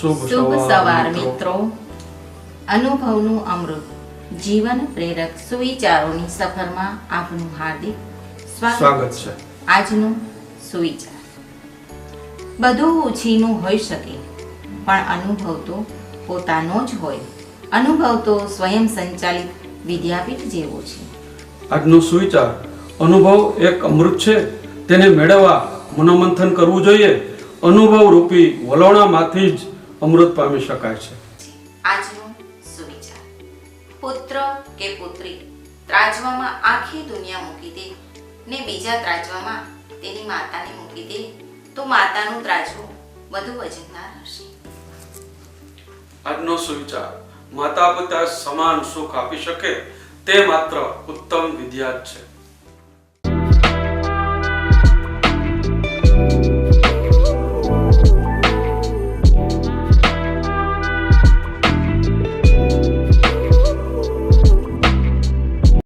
શુભ સવાર મિત્રો. અનુભવનું અમૃત. જીવન પ્રેરક સુવિચારોની સફરમાં આપનું હાર્દિક સ્વાગત. છે. આજનું સુવિચાર. બધું ઓછીનું હોઈ શકે પણ અનુભવ તો પોતાનો જ હોય. અનુભવ તો સ્વયં સંચાલિત વિદ્યાપીઠ જેવો છે. આજનો સુવિચાર અનુભવ એક અમૃત છે. તેને મેળવવા મનોમંથન કરવું જોઈએ. અનુભવ રૂપી વલોણામાંથી જ અમૃત પામી શકાય છે. આજનો સુવિચાર. પુત્ર કે પુત્રી ત્રાજવામાં આખી દુનિયા મૂકી દે ને બીજા ત્રાજવામાં તેની માતાને મૂકી દે તો માતાનું ત્રાજવું વધુ વજનદાર હશે. આજનો સુવિચાર. માતા પિતા સમાન સુખ આપી શકે તે માત્ર ઉત્તમ વિદ્યા જ છે.